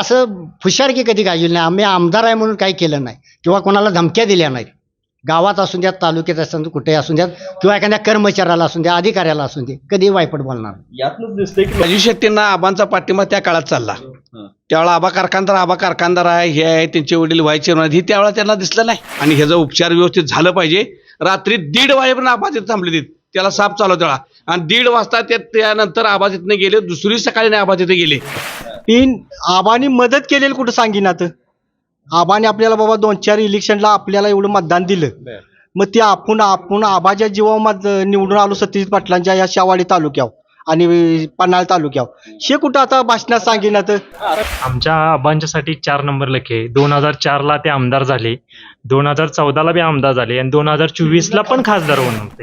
असं फुशारकी कधी गाजली नाही. आम्ही आमदार आहे म्हणून काही केलं नाही. किंवा कोणाला धमक्या दिल्या नाहीत. गावात असून द्या तालुक्यात असून कुठेही असून द्या किंवा एखाद्या कर्मचाऱ्याला असून द्या अधिकाऱ्याला असून दे कधी वायपट बोलणार नाही. यातनंच दिसतंय की राजू शेट्टींना आबांचा पाठिंबा त्या काळात चालला. त्यावेळेला आबा कारखानदार आबा कारखानदार आहे हे आहे त्यांचे वडील आहेत, ही त्यावेळेला त्यांना दिसलं नाही. आणि ह्याचा उपचार व्यवस्थित झालं पाहिजे रात्री दीड वाजेपर्यंत आबा तिथे थांबले तिथे त्याला साप चालव त्याला आणि दीड वाजता ते त्यानंतर आबा तिथनं गेले दुसरी सकाळी नाही आबा तिथे गेले. तीन आबानी मदत केलेली कुठं सांगिनात? आबाने आपल्याला बाबा दोन चार इलेक्शनला आपल्याला एवढं मतदान दिलं. मग ते आपण आपण आबाच्या जीवा मत निवडून आलो सत्यजित पाटलांच्या या शावाडी तालुक्यावर आणि पन्हाळ तालुक्यावर. हे कुठं आता भाषणात सांगिनात? आमच्या आबांच्यासाठी चार नंबर लखे दोन हजार चारला ते आमदार झाले. दोन हजार चौदाला बी आमदार झाले. आणि दोन हजार चोवीसला पण खासदार होऊन होते.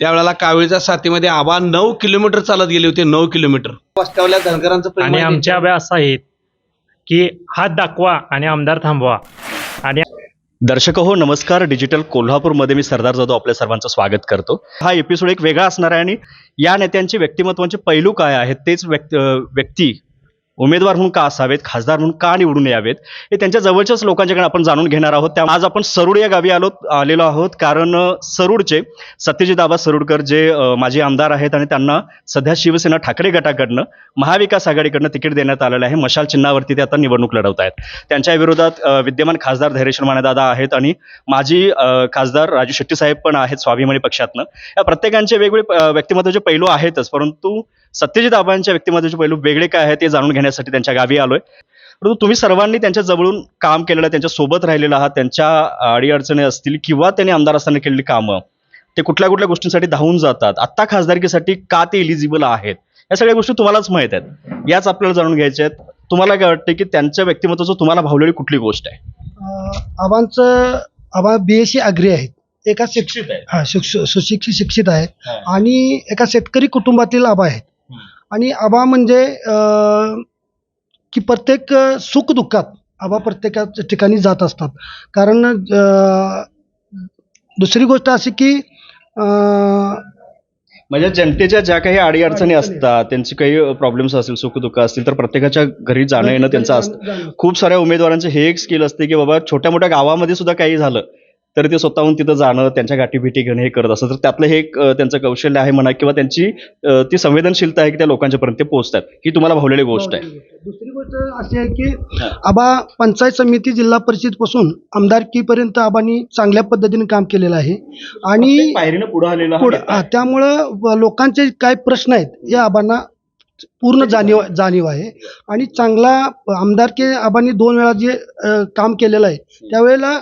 त्यावेळेला कावेळीच्या साथीमध्ये आबा नऊ किलोमीटर चालत गेले होते नऊ किलोमीटर. वास्तवल्या धनगरांचं प्रेम आणि आमच्या आब्या असं आहेत की हात दाखवा आणि आमदार थांबवा. आणि दर्शक हो नमस्कार. डिजिटल कोल्हापूरमध्ये मी सरदार जाधव आपल्या सर्वांचं स्वागत करतो. हा एपिसोड एक वेगळा असणार आहे आणि या नेत्यांचे व्यक्तिमत्वाचे पैलू काय आहेत तेच व्यक्ती व्यक्ती उमेदवार म्हणून का असावेत खासदार म्हणून का निवडून यावेत हे त्यांच्या जवळच्याच लोकांच्याकडे आपण जाणून घेणार आहोत. त्या आज आपण सरूड या गावी आलो आलेलो आहोत. कारण सरूडचे सत्यजित आबा सरूडकर जे माजी आमदार आहेत आणि त्यांना सध्या शिवसेना ठाकरे गटाकडनं महाविकास आघाडीकडनं तिकीट देण्यात आलेलं आहे. मशाल चिन्हावरती ते आता निवडणूक लढवत आहेत. त्यांच्या विरोधात विद्यमान खासदार धैर्यश्वर मानेदादा आहेत आणि माजी खासदार राजू शेट्टी साहेब पण आहेत स्वाभिमानी पक्षातनं. या प्रत्येकांचे वेगवेगळे व्यक्तिमत्वाचे पैलू आहेतच परंतु सत्यजित आबांच्या व्यक्तिमत्वाचे पैलू वेगळे काय आहेत ते जाणून घेण्यासाठी त्यांच्या गावी आलोय. परंतु तुम्ही सर्वांनी त्यांच्या जवळून काम केलेलं आहे त्यांच्यासोबत राहिलेलं आहात त्यांच्या अडीअडचणी असतील किंवा त्यांनी आमदार असताना केलेली कामं ते कुठल्या कुठल्या गोष्टींसाठी धावून जातात आत्ता खासदारकीसाठी का ते इलिजिबल आहेत या सगळ्या गोष्टी तुम्हालाच माहीत आहेत. याच आपल्याला जाणून घ्यायच्या आहेत. तुम्हाला काय वाटतं की त्यांच्या व्यक्तिमत्वाचं तुम्हाला भावलेली कुठली गोष्ट आहे? आबांचं Aba B S C agri आहेत. एका शिक्षित आहे हा शिक्ष सुशिक्षित शिक्षित आहेत. हा. आणि एका शेतकरी कुटुंबातील आबा आहेत. आणि आबा म्हणजे की प्रत्येक सुखदुःखात आबा प्रत्येकाच्या ठिकाणी जात असतात. कारण दुसरी गोष्ट अशी की म्हणजे जनतेच्या ज्या काही अडीअडचणी असतात त्यांची काही प्रॉब्लेम्स असतील सुखदुःख असतील तर प्रत्येकाच्या घरी जाणं येणं त्यांचं असतं. खूप साऱ्या उमेदवारांचं हे एक स्किल असते की बाबा छोट्या मोठ्या गावामध्ये सुद्धा काही झालं तर ते स्वतःहून तिथं जाणं त्यांच्या गाठीभेटी घेणं हे करत असतं तर त्यातलं हे एक त्यांचं कौशल्य आहे म्हणा किंवा त्यांची ती संवेदनशीलता आहे की त्या लोकांच्यापर्यंत ते पोहोचतात. ही तुम्हाला भावलेली गोष्ट आहे. दुसरी गोष्ट अशी आहे की आबा पंचायत समिती जिल्हा परिषदपासून आमदारकीपर्यंत आबांनी चांगल्या पद्धतीने काम केलेलं आहे. आणि पायरीनं पुढे आलेला त्यामुळं लोकांचे काय प्रश्न आहेत या आबांना पूर्ण जाणीव जाणीव आहे. आणि चांगला आमदारकी आबांनी दोन वेळा जे काम केलेलं आहे त्यावेळेला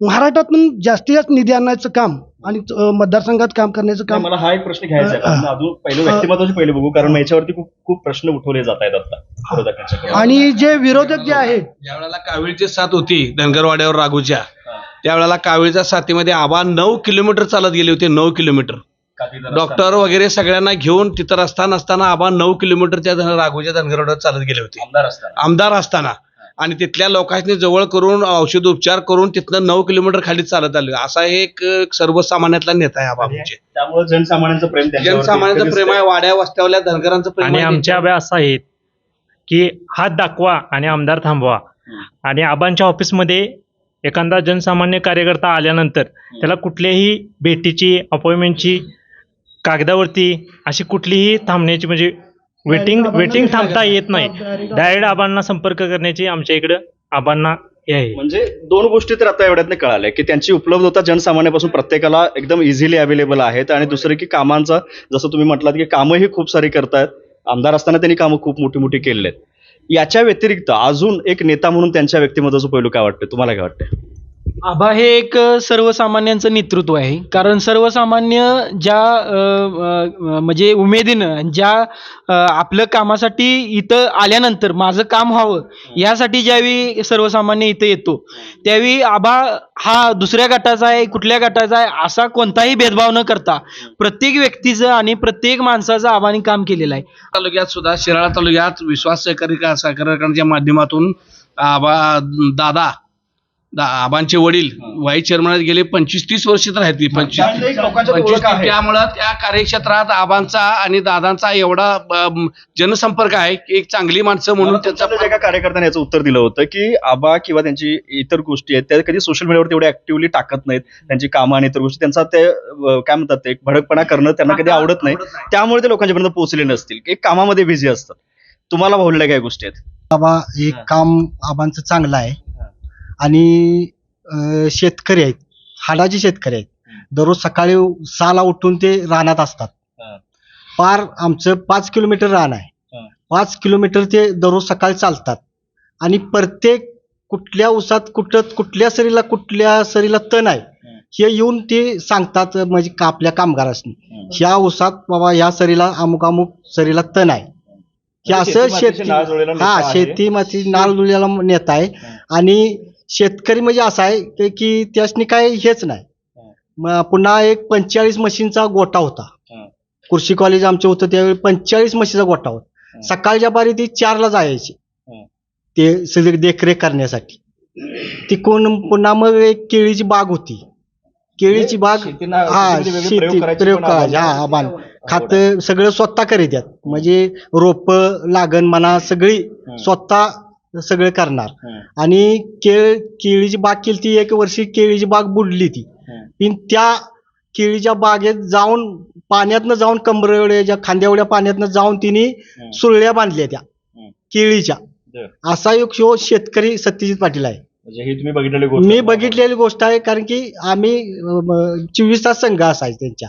महाराष्ट्रातून जास्तीत जास्त निधी आणायचं काम आणि मतदारसंघात काम करण्याचं काम मला हा एक प्रश्न घ्यायचा आहे. कारण अजून पहिले व्यक्तिमत्वाचे पहिले बघू कारण याच्यावरती खूप खूप प्रश्न उठवले जात आहेत आता. आणि जे विरोधक जे आहेत ज्या वेळेला कावेळीची साथ होती धनगरवाड्यावर राघूच्या त्यावेळेला कावेळीच्या साथीमध्ये आबा नऊ किलोमीटर चालत गेले होते नऊ किलोमीटर. डॉक्टर वगैरे सगळ्यांना घेऊन तिथं रस्ता नसताना आबा नऊ किलोमीटर त्या धन- राघोच्या धनगरवाड्यावर चालत गेले होते. आमदार असताना. आमदार असताना. आणि तिथल्या लोकांनी जवळ करून औषध उपचार करून तिथनं नऊ किलोमीटर खाली चालत आले. असा एक सर्वसामान्यातला नेता आहे आबा म्हणजे त्यामुळे जनसामान्यांचं प्रेम जनसामान्याचं प्रेम आहे. वाड्या वस्त्यावल्या धनगरांचं प्रेम आणि आहे आमच्या आब्या असं आहेत की हात दाखवा आणि आमदार थांबवा. आणि आबांच्या ऑफिसमध्ये एखादा जनसामान्य कार्यकर्ता आल्यानंतर त्याला कुठल्याही भेटीची अपॉइंटमेंटची कागदावरती अशी कुठलीही थांबण्याची म्हणजे वेटिंग वेटिंग थांबता येत नाही. डायरेक्ट आबांना संपर्क करण्याची आमच्या इकडं आबांना हे आहे. म्हणजे दोन गोष्टी तर आता एवढ्यात कळाल्या की त्यांची उपलब्धता जनसामान्यापासून प्रत्येकाला एकदम इझिली अवेलेबल आहेत आणि दुसरं की कामांचा जसं तुम्ही म्हटलात की कामंही खूप सारी करतायत आमदार असताना त्यांनी कामं खूप मोठी मोठी केलेली आहेत याच्या व्यतिरिक्त अजून एक नेता म्हणून त्यांच्या व्यक्तिमत्वाचं पैलू काय वाटतं तुम्हाला काय वाटतं आभा हे एक सर्वसामान्यांचं नेतृत्व आहे. कारण सर्वसामान्य ज्या म्हणजे उमेदीनं ज्या आपलं कामासाठी इथं आल्यानंतर माझं काम व्हावं यासाठी ज्यावेळी सर्वसामान्य इथं येतो त्यावेळी आभा हा दुसऱ्या गटाचा आहे कुठल्या गटाचा आहे असा कोणताही भेदभाव न करता प्रत्येक व्यक्तीचं आणि प्रत्येक माणसाचं आबाने काम केलेलं आहे. तालुक्यात सुद्धा शिराळा तालुक्यात विश्वास सहकारी का सहकार्याच्या माध्यमातून आबा दादा दा- आबांचे वडील व्हाईस चेअरमन गेले पंचवीस तीस वर्ष तर आहेत ती पंचवीस. त्यामुळे एक लोकांच्यात पंचवीस ओळख आहे. त्यामुळं त्या कार्यक्षेत्रात आबांचा आणि दादांचा एवढा अम, जनसंपर्क आहे की एक चांगली माणसं म्हणून मला त्याचा तुमच्यातल्या एका कार्यकर्त्याने याचं उत्तर दिलं होतं की आबा किंवा त्यांची इतर गोष्टी आहेत त्या कधी सोशल मीडियावर तेवढे ऍक्टिव्हली टाकत नाहीत. त्यांची कामं आणि इतर गोष्टी त्यांचा ते अं, काय म्हणतात ते भडकपणा करणं त्यांना कधी आवडत नाही. त्यामुळे ते लोकांच्यापर्यंत पोहोचले नसतील. की कामामध्ये बिझी असतात. तुम्हाला भावलेल्या काय गोष्टी आहेत? बाबा हे. काम आबांचं चांगलं आहे. आणि अं, शेतकरी आहेत. हाडाचे शेतकरी आहेत. दररोज सकाळी सहाला उठून ते रानात असतात. हा. पार आमचं पाच किलोमीटर रान आहे. हा. पाच किलोमीटर ते दररोज सकाळी चालतात. आणि प्रत्येक कुठल्या उसात कुठं कुठल्या सरीला कुठल्या सरीला तण आहे हे येऊन ते सांगतात म्हणजे का आपल्या कामगारांनी ह्या उसात बाबा ह्या सरीला अमुक अमुक सरीला तण आहे. हे असं शेती-मातीशी शेती नाळ जुळलेला नेता हा आहे. शेती माती नाळ जुळलेला नेता आहे. आणि शेतकरी म्हणजे असा आहे की- की त्यासनी काय हेच नाही. म- पुन्हा एक पंचेचाळीस मशीनचा गोटा होता. हं. कृषी कॉलेज आमचं होतं त्यावेळी पंचेचाळीस म्हशीचा गोटा होता. सकाळच्या बारी ती चारला जायची. हं. ते सगळे देखरेख करण्यासाठी. तिकून पुन्हा मग एक केळीची बाग होती. केळीची बाग शेतीना- हा शेतीमध्ये शेती करायचे प्रयोग पण करायचे. हा खात सगळं स्वतः करीत आहेत. म्हणजे रोप लागण म्हणा सगळी स्वतः सगळं करणार हं. आणि केळ केळीची बाग केली ती एक वर्षी केळीची बाग बुडली ती हं. पण त्या केळीच्या बागेत जाऊन पाण्यातनं जाऊन कमर एवढ्या खांद्या एवढ्या पाण्यातनं जाऊन तिने हं. सुरळ्या बांधल्या त्या हं. केळीच्या बरं. असा एक शो शेतकरी सत्यजित पाटील आहे म्हणजे ही तुम्ही बघितलेली गोष्ट मी बघितलेली गोष्ट आहे कारण की आम्ही चोवीस तास संघ असायचे त्यांच्या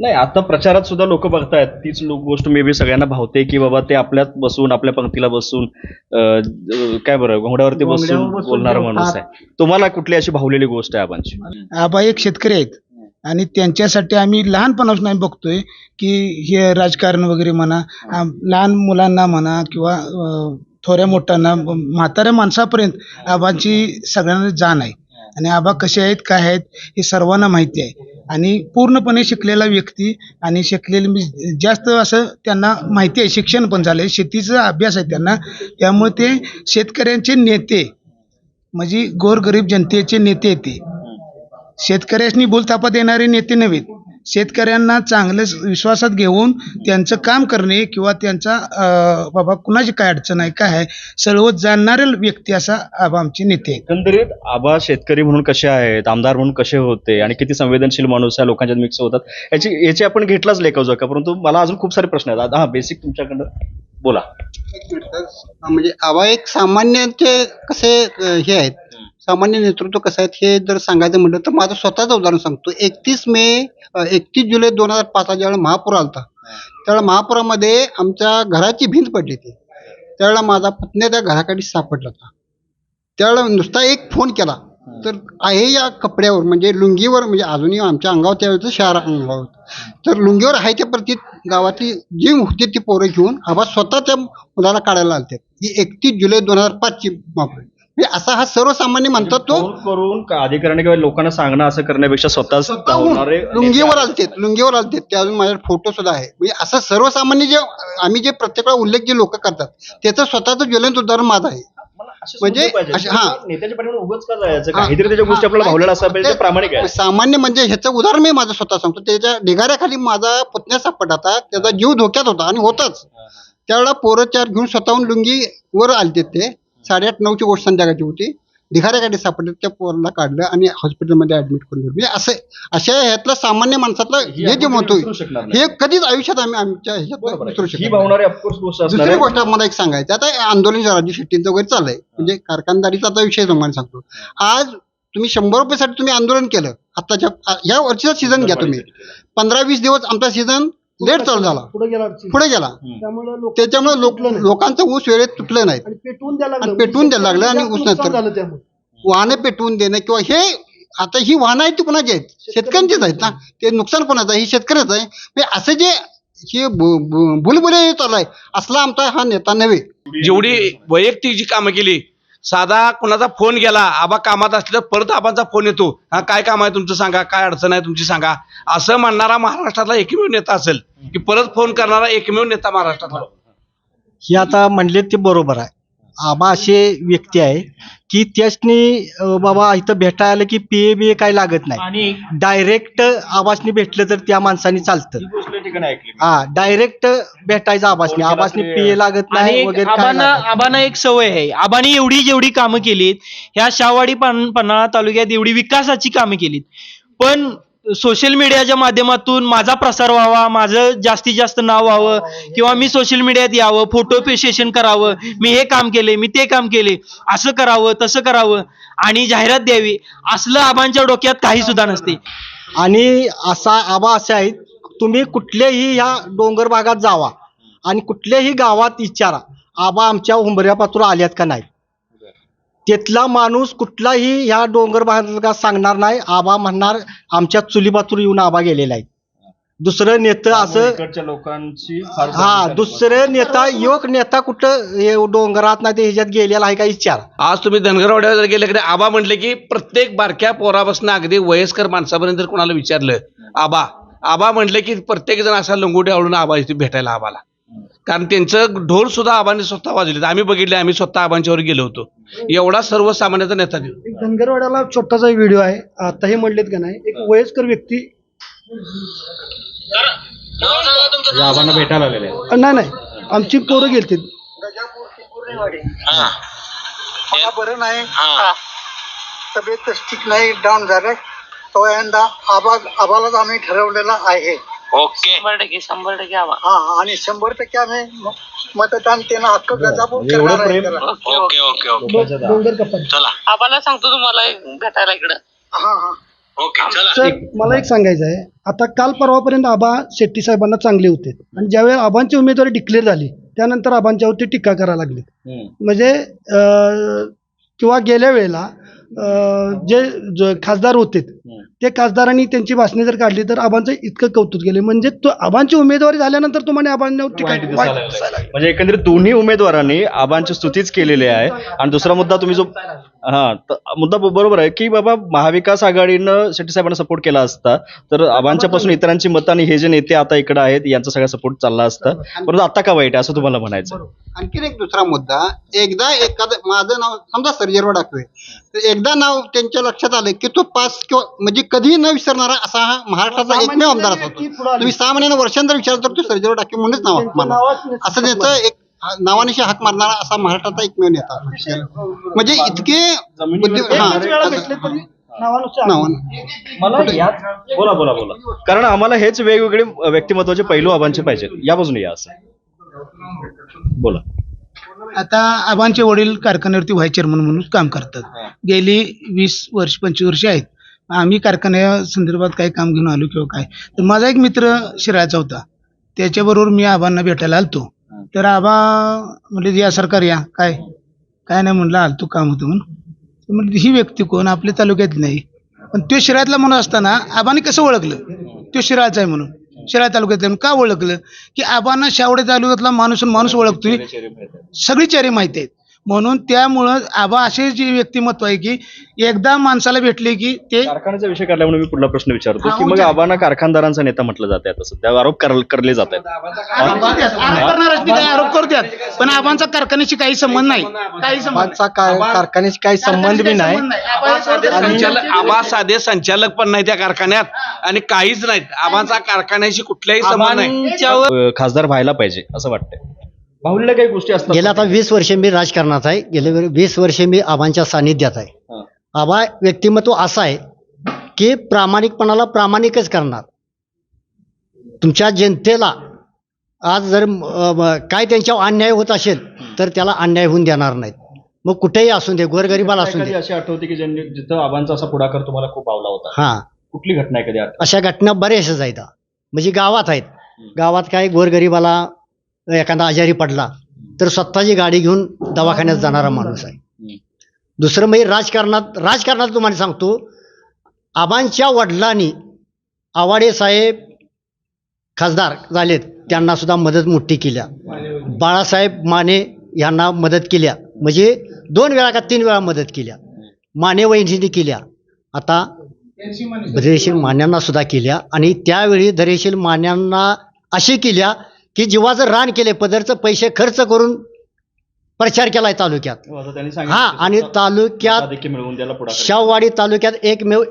नाही आता प्रचारात सुद्धा लोक बघतायत. तीच लो- गोष्ट मे बी सगळ्यांना भावते की बाबा ते आपल्यात बसून आपल्या पंक्तीला बसून अं, ज- काय बरं घोड्यावरती बसून बोलणारा ते माणूस आहे. तुम्हाला कुठली अशी भावलेली गोष्ट आहे आबांची? आबा एक शेतकरी आहेत. आणि त्यांच्यासाठी आम्ही लहानपणापासून आम्ही बघतोय की हे राजकारण वगैरे म्हणा आम- लहान मुलांना म्हणा किंवा अं, थोड्या मोठ्यांना म- म्हाताऱ्या माणसापर्यंत आबांची सगळ्यांना जाण आहे. आणि आबा कसे आहेत काय आहेत हे सर्वांना माहिती आहे. आणि पूर्णपणे शिकलेला व्यक्ती आणि शिकलेली मी जास्त असं त्यांना माहिती आहे शिक्षण पण झालं आहे शेतीचा अभ्यास आहे त्यांना. त्यामुळे ते शेतकऱ्यांचे नेते म्हणजे गोरगरीब जनतेचे नेते ते. शेतकऱ्यांनी बोलतापा देणारे नेते नव्हेत शेतकऱ्यांना चांगलं विश्वासात घेऊन त्यांचं काम करणे किंवा त्यांचा अं, बाबा कुणाची काय अडचण आहे काय आहे सर्व जाणणारे व्यक्ती असा आबा आमचे नेते एकंदरीत आबा शेतकरी म्हणून कसे आहेत आमदार म्हणून कसे होते आणि किती संवेदनशील माणूस या लोकांच्यात मिक्स होतात याची याची आपण घेतलाच लेखा का परंतु मला अजून खूप सारे प्रश्न आहेत. हा बेसिक तुमच्याकडं बोला. म्हणजे आबा एक सामान्यांचे कसे हे आहेत? सामान्य नेतृत्व कसं आहेत हे जर सांगायचं म्हटलं तर माझं स्वतःचं उदाहरण सांगतो. एकतीस मे एकतीस जुलै दोन हजार पाचला ज्यावेळेला महापूर आलता त्यावेळेला महापुरामध्ये आमच्या घराची भिंत पडली ती त्यावेळेला माझा पुतण्या त्या घराकडे सापडला होता. त्यावेळेला नुसता एक फोन केला. तर आहे या कपड्यावर म्हणजे लुंगीवर म्हणजे अजूनही आमच्या अंगावर त्यावेळेचं शहर अंगावर होतं. तर लुंगीवर आहे त्या प्रती गावातली जी होती ती पोरं घेऊन आबा स्वतः त्या मुलाला काढायला आलते. ही एकतीस जुलै दोन हजार पाचची महापूर म्हणजे असा हा सर्वसामान्य म्हणतात तो फोन करून का अधिकाऱ्याने किंवा लोकांना सांगणं असं करण्यापेक्षा स्वतः स्वतःहून लुंगीवर आलते लुंगीवर आलते ते अजून माझ्याकडे फोटो सुद्धा आहे. म्हणजे असं सर्वसामान्य जे आम्ही जे प्रत्येक वेळा उल्लेख जे लोक करतात त्याचं स्वतःचं ज्वलंत उदाहरण माझं आहे. म्हणजे हा. नेत्याच्या पाठीवर उगाच का जायचं. काहीतरी त्याच्या गोष्टी आपल्याला. भावलेला असला पाहिजे ते प्रामाणिक आहे. सामान्य म्हणजे ह्याचं उदाहरण मी माझं स्वतः सांगतो. त्याच्या ढिगाऱ्याखाली माझा पुतण्या सापडला होता. त्याचा जीव धोक्यात होता आणि होताच. त्यावेळेला पोरं चार घेऊन स्वतःहून लुंगीवर आलते ते. साडेआठ नऊची गोष्ट संध्याकाळची होती. ढिगाऱ्याखाली सापडले त्या पोराला काढलं आणि हॉस्पिटलमध्ये ऍडमिट करून दिलं म्हणजे असं अशा ह्यातलं सामान्य माणसातलं ही जे म्हणतोय विसरू शकणार नाही. हे कधीच आयुष्यात आम्ही आमच्या ह्याच्यात बरोबर विसरू. ही शकत नाही. भावणारी ऑफकोर्स गोष्ट असणार दुसरी आहे. गोष्ट मला एक सांगायचं आता हे आंदोलन राजू शेट्टींचं वगैरे चाललंय. म्हणजे कारखानदारीचा आता विषय तुम्हाला सांगतो. आज तुम्ही शंभर रुपयासाठी तुम्ही आंदोलन केलं. आताच्या या वर्षीचा सीझन घ्या तुम्ही. पंधरा वीस दिवस आमचा सीझन लेट चालू झाला. पुढे गेला पुढे गेला. त्यामुळे लोक त्याच्यामुळे लोक लोकांचं ऊस वेळेत तुटलं नाही आणि पेटवून द्यायला आणि पेटवून द्यायला लागलं आणि जास्त ऊस नुकसान नंतर. झालं त्यामुळे. वाहनं पेटवून देणं किंवा हे आता ही वाहनं आहेत ती कोणाची आहेत? शेतकऱ्यांचीच आहेत ना? ते नुकसान कोणाचं आहे? ही शेतकऱ्याचं आहे. म्हणजे असं जे हे बुलबुले चालू आहे असला आमचा हा नेता नव्हे. जेवढी वैयक्तिक जी कामं केली साधा कुणाचा फोन गेला आबा कामात असले तर परत आबांचा फोन येतो. हा काय काम आहे तुमचं सांगा काय अडचण आहे तुमची सांगा. असं म्हणणारा महाराष्ट्रातला एकमेव नेता असेल की परत फोन करणारा एकमेव नेता महाराष्ट्रातला. हे आता म्हणले ते बरोबर आहे. आबा असे व्यक्ती आहे की त्यासनी बाबा इथं भेटायला की पी बी काय लागत नाही. आणि डायरेक्ट आबासनी भेटलं तर त्या माणसाने चालतं. ठिकाणी ऐकली हा डायरेक्ट भेटायचं आबासनी. पी लागत आणि नाही एक वगैरे काय आबांना लागत नाही. आबांना एक सवय आहे. आबांनी एवढी जेवढी कामं केलीत ह्या शाहवाडी पान- पन्हाळा तालुक्यात एवढी विकासाची कामं केलीत. पण सोशल मीडियाच्या माध्यमातून माझा प्रसार व्हावा माझं जास्तीत जास्त नाव व्हावं किंवा मी सोशल मीडियात यावं फोटो सेशन करावं मी हे काम केले मी ते काम केले असं करावं तसं करावं आणि जाहिरात द्यावी असलं आबांच्या डोक्यात काही सुद्धा नसते. आणि असा आबा असे आहेत तुम्ही कुठल्याही ह्या डोंगर भागात जावा आणि कुठल्याही गावात विचारा आबा आमच्या हुंबऱ्या पात्र आल्यात का नाही? तिथला माणूस कुठलाही ह्या डोंगर भागात सांगणार नाही. आबा म्हणणार आमच्या चुलीपातूर येऊन आबा गेलेला आहे. दुसरं नेतं असं इकडच्या लोकांची फार हा दुसरं नेता योग नेता कुठं हे डोंगरात नाही ते ह्याच्यात गेलेला आहे का विचार? आज तुम्ही धनगरवाड्यावर जर गेले की नाही, आबा म्हटले की प्रत्येक बारक्या पोरापासून अगदी वयस्कर माणसापर्यंत जर कोणाला विचारलं आबा आबा म्हटले की प्रत्येक जण असा लंगोटी आवडून आबा इथे भेटायला आबाला. कारण त्यांचं ढोल सुद्धा आबाने स्वतः वाजवले आम्ही बघितले आम्ही स्वतः आबांच्यावर गेलो होतो. एवढा सर्वसामान्याचा नेता देऊ. एक धनगरवाड्याला छोटासा व्हिडिओ आहे. आताही म्हणलेत का नाही एक वयस्कर व्यक्ती या आबांना भेटायला आलेले आहेत. अ, नाही नाही. आमची पोरं गेलती मला बरं नाही. तब्येत ठीक नाही डाऊन झालं तो यंदा आबा आबालाच आम्ही ठरवलेला आहे. ओके. शंभर टक्के शंभर टक्के आवा. हा आणि शंभर टक्के आम्ही म- मतदान त्यांना हक्क गजापूर एवढं करणार आहे प्रेम? त्याला. ओके ओके ओके डोंगर कप्पा चला. आबाला सांगतो तुम्हाला भेटायला इकडं. हा हा. ओके चला. सर मला एक सांगायचं आहे. आता काल परवापर्यंत आबा शेट्टी साहेबांना चांगले होते. आणि ज्यावेळेस आबांची उमेदवारी डिक्लेअर झाली त्यानंतर आबांच्यावरती टीका करायला लागली. म्हणजे अं, किंवा गेल्या वेळेला अं, जे ज- खासदार होते ते खासदारांनी त्यांची भाषणे जर काढली तर आबांचं इतकं कौतुक केले. म्हणजे तो आबांची उमेदवारी झाल्यानंतर तुम्हाला. म्हणजे एकंदरीत दोन्ही उमेदवारांनी आबांची स्तुतीच केलेली आहे. आणि दुसरा मुद्दा तुम्ही जो हा त- मुद्दा बरोबर आहे की बाबा महाविकास आघाडीनं शेट्टी साहेबांना सपोर्ट केला असता तर आबांच्या पासून इतरांची मतं आणि हे जे नेते आता इकडे आहेत यांचा सगळा सपोर्ट चालला असता. परंतु आता का वाईट आहे असं तुम्हाला म्हणायचं आणखीन एक दुसरा मुद्दा एकदा एखादं माझं नाव समजा सर्जेराव डाकवे तर एकदा नाव त्यांच्या लक्षात आलं की तो पास किंवा म्हणजे कधीही न विसरणारा असा हा महाराष्ट्राचा एकमेव आमदार होता तुम्ही सहा महिन्यानं वर्षांतर विचारलं तर तो सर्जेराव डाकवे म्हणूनच नाव असं त्याचं एक नावानिशी हाक मारणारा असा महाराष्ट्राचा एकमेव नेता. म्हणजे इतके यात बोला बोला बोला. कारण आम्हाला हेच वेगवेगळे व्यक्तिमत्वाचे पैलू आबांचे पाहिजेत. या बाजूने या असं. बोला. आता आबांचे वडील कारखान्यावरती व्हाईस चेअरमन म्हणून काम करतात. गेली वीस वर्ष पंचवीस वर्ष आहेत. आम्ही कारखान्या संदर्भात काही काम घेऊन आलो किंवा काय. तर माझा एक मित्र शिराळचा होता. त्याच्याबरोबर मी आबांना भेटायला आलतो. तर आबा म्हणजे या सरकार या. काय? काय नाही म्हणलं आलतो काम होतं म्हणून. म्हणजे ही व्यक्ती कोण? आपल्या तालुक्यात नाही. पण तो शिराळातला म्हणून असताना आबाने कसं ओळखलं? तो शिराळचा आहे म्हणून. शिराळ तालुक्यातल्या का ओळखलं? की आबांना शावडे तालुक्यातला माणूस माणूस ओळखतोय. सगळी चेहरे माहिती आहेत. म्हणून त्यामुळं आबा असे जे व्यक्तिमत्व आहे की एकदा माणसाला भेटले की ते कारखान्याचा विषय काढल्यामुळे मी पुढला प्रश्न विचारतो की मग विचार. आबांना कारखानदारांचा नेता म्हटलं जात आहे तसं. त्या आरोप कर- करले जात आहेत. आरोप करतात. आरोप करणारच नाही, काही आरोप करतात पण आबांचा कारखान्याशी काही संबंध नाही. काही संबंध आबांचा काय कारखान्याशी काही संबंध बी नाही. आबा हे साधे संचालक आबा साधे संचालक पण नाही त्या कारखान्यात आणि काहीच नाहीत. आबांचा कारखान्याशी कुठलाही संबंध नाही. आबांच्यावर अं, खासदार व्हायला पाहिजे असं वाटतंय. बाहुल्या काही गोष्टी असतात. गेल्या आता वीस वर्षे मी राजकारणात आहे. गेले वे- वीस वर्षे मी आबांच्या सानिध्यात आहे. हा. आबा व्यक्तिमत्व असं आहे की प्रामाणिकपणाला प्रामाणिकच करणार. तुमच्या जनतेला आज जर अ, म, काय त्यांच्यावर अन्याय होत असेल तर त्याला अन्याय होऊन देणार नाहीत. मग कुठेही असू दे गोरगरिबाला असू एखादी दे अशी आठवते की ज्यांनी जिथं आबांचा असा पुढाकार तुम्हाला खूप आवला होता. हा. कुठली घटना आहे कधी आठवत? अशा घटना बऱ्याचशाच आहेत म्हणजे गावात आहेत. गावात काय गोरगरिबाला एखादा आजारी पडला तर स्वतःची गाडी घेऊन दवाखान्यात जाणारा माणूस आहे. दुसरं म्हणजे राजकारणात राजकारणात तुम्हाला सांगतो आबांच्या वडिलांनी आवाडे साहेब खासदार झालेत त्यांना सुद्धा मदत मोठी केल्या. बाळासाहेब माने यांना मदत केल्या. म्हणजे दोन वेळा का तीन वेळा मदत केल्या. माने वहिनींनी केल्या. आता धैर्यशील मान्यांना सुद्धा केल्या. आणि त्यावेळी धैर्यशील मान्यांना अशी केल्या की जीवाचं रान केले पदरचं पैसे खर्च करून प्रचार केलाय तालुक्यात. हा सांगितलं आणि तालुक्यात शाहवाडी तालुक्यात एकमेव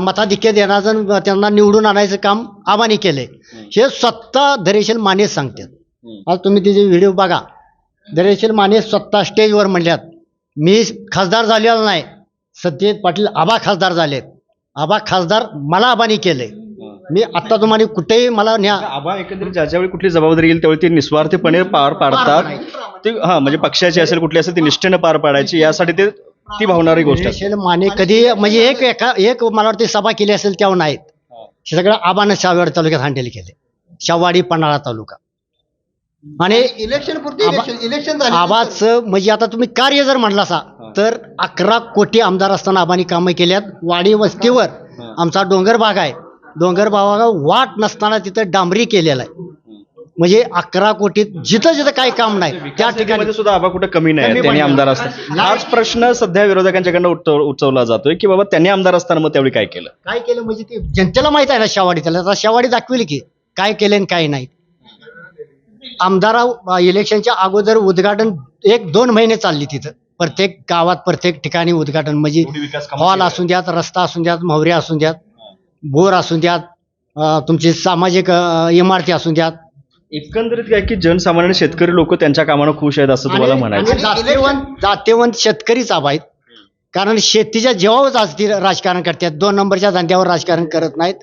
मताधिक्य देण्याचं त्यांना निवडून आणायचं काम आबानी केलंय. हे स्वतः धरेशील माने सांगतात. आज तुम्ही तिचे व्हिडिओ बघा. धरेशील माने स्वतः स्टेजवर म्हणल्यात. मी खासदार झालेला नाही. सत्यजित पाटील आबा खासदार झालेत. आबा खासदार मला आबानी केलंय. मी आता तुम्हाला कुठेही मला न्या आबा एकंदरीत ज्या ज्यावेळी कुठली जबाबदारी येईल त्यावेळी ते निस्वार्थीपणे पार पाडतात. ते हा म्हणजे पक्षाची असेल कुठली असेल ती निष्ठेनं पार पाडायची. यासाठी ते ती भावणारी गोष्ट धैर्यशील माने कधी म्हणजे एक एका एक मला वाटते सभा केली असेल तेव्हा नाहीत. हे. सगळं आबानं शाहवाडी तालुक्यात हँडल केले. शाहवाडी पन्हाळा तालुका. आणि इलेक्शन पुरते आबा- इलेक्शन इलेक्शन झाले आबाचं म्हणजे आता तुम्ही कार्य जर म्हणला असा तर अकरा कोटी आमदार असताना आबानी कामं केल्यात. वाडी वस्तीवर आमचा डोंगर भाग आहे. डोंगर भागाला वाट नसताना तिथं डांबरी केलेला आहे. म्हणजे अकरा कोटीत जिथं जिथं काही काम नाही त्या ठिकाणी. सुद्धा आबा कुठे कमी नाही त्यांनी आमदार. असतात. हाच प्रश्न सध्या विरोधकांच्याकडनं उचवला जातोय की बाबा त्यांनी आमदार असताना मग त्यावेळी काय केलं? काय केलं म्हणजे ते जनतेला माहीत आहे ना शावाडी त्याला शावाडी दाखवेल की काय केलं आणि काय नाही. आमदारा इलेक्शनच्या अगोदर उद्घाटन एक दोन महिने चालली तिथं. प्रत्येक गावात प्रत्येक ठिकाणी उद्घाटन. म्हणजे हॉल. असून द्यात रस्ता असून द्यात मोहरे असून द्यात. बोर असून द्यात अं, तुमची सामाजिक अं, इमारती असून द्यात. एकंदरीत काय की जनसामान्य शेतकरी लोक त्यांच्या कामानं खुश आहेत असं तुम्हाला आणि- म्हणायचं आणि जातीवंत जातीवंत शेतकरीच आहेत. कारण शेतीच्या जेव्हाच आज ती राजकारण करतात दोन नंबरच्या धंद्यावर राजकारण करत नाहीत.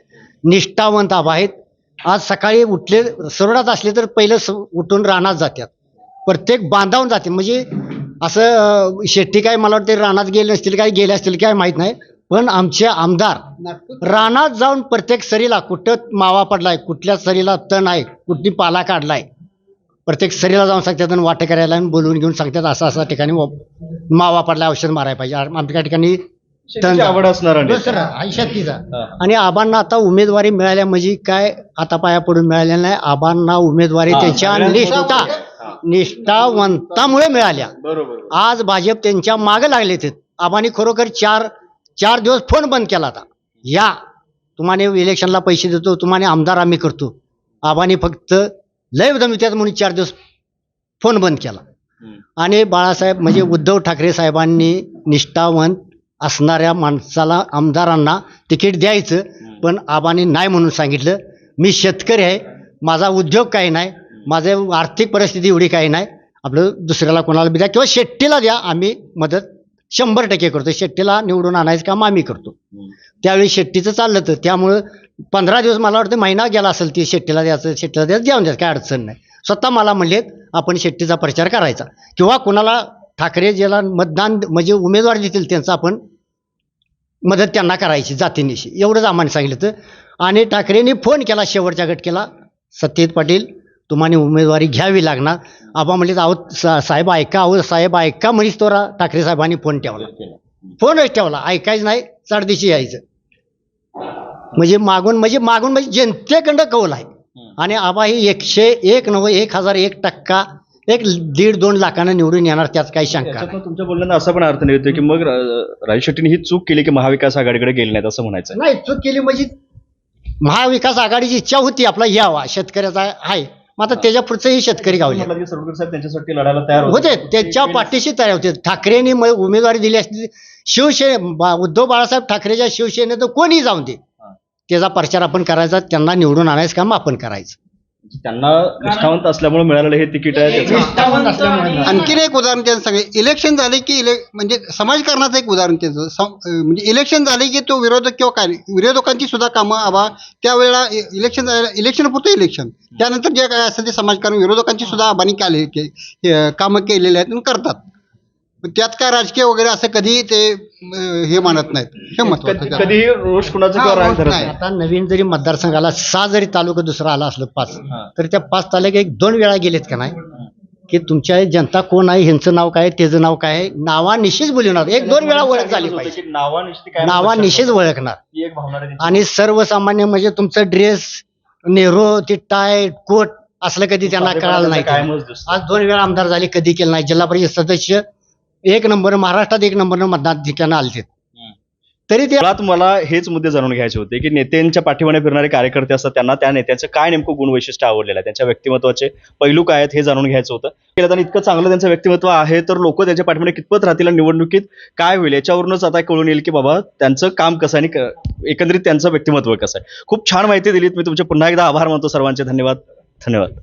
निष्ठावंत आबा आहेत. आज सकाळी उठले सरडात असले तर पहिलं स- उठून रानात जातात. प्रत्येक बांधावून जाते. म्हणजे असं अं, शेट्टी काय मला वाटते रानात गेले नसतील काय गेले असतील काय माहीत नाही. पण आमचे आमदार रानात जाऊन प्रत्येक सरीला कुठं मावा पडलाय कुठल्या सरीला तण आहे कुठली पाला काढलाय प्रत्येक सरीला जाऊन सांगतात आणि वाटं करायला बोलवून घेऊन सांगतात असं असं ठिकाणी मावा पडला औषध मारायला पाहिजे. आमच्या ठिकाणी आवड असणार आणि. आबांना आता उमेदवारी मिळाल्या म्हणजे काय? हातापाया पडून मिळाल्या नाही. आबांना उमेदवारी त्यांच्या निष्ठा निष्ठावंतामुळे मिळाल्या. बरोबर. आज भाजप त्यांच्या मागे लागले ते आबांनी खरोखर चार चार दिवस फोन बंद केला होता. या तुम्हाला इलेक्शनला पैसे देतो तुम्हाला आमदार आम्ही करतो. आबांनी फक्त लय दमित्यात म्हणून चार दिवस फोन बंद केला. आणि बाळासाहेब म्हणजे उद्धव ठाकरे साहेबांनी निष्ठावंत असणाऱ्या माणसाला आमदारांना तिकीट द्यायचं पण आबांनी नाही म्हणून सांगितलं. मी शेतकरी आहे माझा उद्योग काही नाही माझं आर्थिक परिस्थिती एवढी काही नाही. आपलं दुसऱ्याला कोणाला बी द्या किंवा शेट्टीला द्या आम्ही मदत शंभर टक्के करतो. शेट्टीला निवडून आणायचं काम आम्ही करतो. त्यावेळी शेट्टीचं चाललं तर त्यामुळं पंधरा दिवस मला वाटतं महिना गेला असेल ती शेट्टीला द्यायचं शेट्टीला द्यायचं द्यावून द्यायचं. काय अडचण नाही. स्वतः मला म्हणलेत आपण शेट्टीचा प्रचार करायचा. किंवा कोणाला ठाकरे ज्याला मतदान म्हणजे उमेदवार देतील त्यांचा आपण मदत त्यांना करायची जातीनिशी. एवढंच आम्हाला सांगितलं तर आणि ठाकरेंनी फोन केला शेवटच्या घटकेला. सत्यजित पाटील तुम्हाला उमेदवारी घ्यावी लागणार. आबा म्हणले सा- साहेब ऐका अहो साहेब ऐका म्हणीच तो रा- ठाकरे साहेबांनी फोन ठेवला. फोनच ठेवला ऐकायचं नाही चढदिशी यायचं. म्हणजे मागून म्हणजे मागून म्हणजे जनतेकडं कौल आहे. आणि आबा ही एकशे एक नव्हे एक हजार एक टक्का एक दीड दोन लाखानं निवडून येणार त्यात काही शंका नाही. तुमच्या बोलण्याचा असा पण अर्थ नाही होतो की मग राजू शेट्टीने ही चूक केली की महाविकास आघाडीकडे गेले नाहीत असं म्हणायचं नाही चूक केली म्हणजे महाविकास आघाडीची इच्छा होती आपला यावा शेतकऱ्याचा आहे. मग आता त्याच्या पुढचंही शेतकरी गावले. म्हटलं की सरडकर साहेब त्यांच्यासाठी लढायला तयार होते. त्याच्या पाठीशी तयार होते. ठाकरेंनी म- उमेदवारी दिली असती शिवसेने बा- उद्धव बाळासाहेब ठाकरेच्या शिवसेनेत कोणी जाऊन दे. त्याचा प्रचार आपण करायचा त्यांना निवडून आणायचं काम आपण करायचं. त्यांना निष्ठावंत असल्यामुळे मिळालेलं हे तिकीट आहे त्याचं निष्ठावंत असल्यामुळे आणखीन एक उदाहरण त्यांचं सांगे इलेक्शन झाले की इले म्हणजे समाजकारणाचं एक उदाहरण त्याचं सम- म्हणजे इलेक्शन झाले की तो विरोधक किंवा काय विरोधकांची सुद्धा कामं आबा त्यावेळेला इ- इलेक्शन झालं इलेक्शन पुरतं इलेक्शन त्यानंतर जे काय असेल ते समाजकारण विरोधकांची सुद्धा आबानी काले के- हे कामं केलेले आहेत आणि करतात. पण त्यात काय राजकीय वगैरे असं कधी ते अं, हे मानत नाहीत. हे महत्वाचं कधी- आहे. कधीही रोष कुणाचं हा, किंवा राग रोष धरत नाही. नाही. आता नवीन जरी मतदारसंघाला सहा जरी तालुका दुसरा आला असलं पाच तर त्या पाच तालुक्यात एक दोन वेळा गेलेत का नाही? की तुमच्या जनता कोण आहे ह्यांचं नाव काय आहे, त्याचं नाव काय आहे नावानिशीच बोलवणार एक दोन वेळा ओळख झाली पाहिजे. की नावानिश्चित काय नावानिशीच ओळखणार. ही एक भावना आहे त्यांची. आणि सर्वसामान्य म्हणजे तुमचं ड्रेस नेहरू ती टाय कोट असलं कधी त्यांना कळालं नाही. कायमच दिसतं. आज दोन वेळा आमदार झाले कधी केलं नाही. जिल्हा परिषद सदस्य एक नंबर महाराष्ट्रात एक नंबर मतदान ठिकाणं आलते. तरी ते मुळात मला हेच मुद्दे जाणून घ्यायचे होते की नेत्यांच्या पाठीमागे फिरणारे कार्यकर्ते असतात त्यांना त्या नेत्याचं काय नेमकं गुणवैशिष्ट्य आवडलेलं आहे? त्यांच्या व्यक्तिमत्वाचे पैलू काय आहेत हे जाणून घ्यायचं होतं. केलं इतकं चांगलं त्यांचं व्यक्तिमत्व आहे तर लोक त्यांच्या पाठीमागे कितपत राहतील आणि निवडणुकीत काय होईल याच्यावरूनच आता कळून येईल की बाबा त्यांचं काम कसं आहे आणि एकंदरीत त्यांचं व्यक्तिमत्व कसं आहे. खूप छान माहिती दिलीत मी तुमचे. पुन्हा एकदा आभार मानतो सर्वांचे. धन्यवाद. धन्यवाद.